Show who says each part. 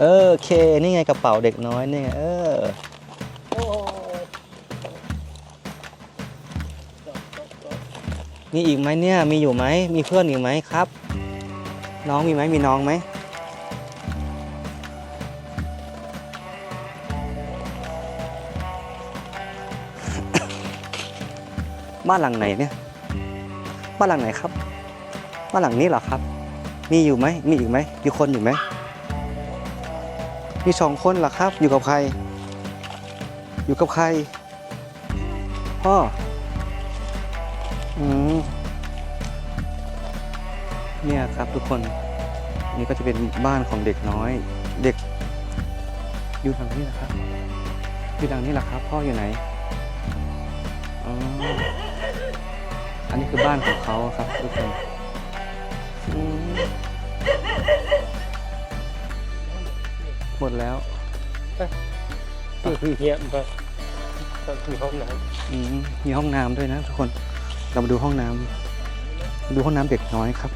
Speaker 1: เออโอเค นี่ไงกระเป๋าเด็กน้อยนี่ไงเออมีอีกไหมเนี่ย มีอยู่ไหม มีเพื่อนอีกไหมครับ น้องมีไหมมีน้องไหม บ้านหลังไหนเนี่ย บ้านหลังไหนครับ บ้านหลังนี้เหรอครับ มีอยู่ไหม มีอีกไหมมีคนอยู่ไหม มีสองคนเหรอครับ อยู่กับใคร อยู่กับใคร พ่อ อืม เนี่ยครับทุกคน นี่ก็จะเป็นบ้านของเด็กน้อย เด็ก อยู่ทางนี้นะครับ อยู่ทางนี้แหละครับ พ่ออยู่ไหน อ๋อ อันนี้คือบ้านของเขาครับทุกคน หมดแล้ว
Speaker 2: นี่คือเฮียมันก็มีห้องน้
Speaker 1: อืมมีห้องน้ำด้วยนะทุกคน เรามาดูห้องน้ำดูห้องน้ำเด็กน้อยครับ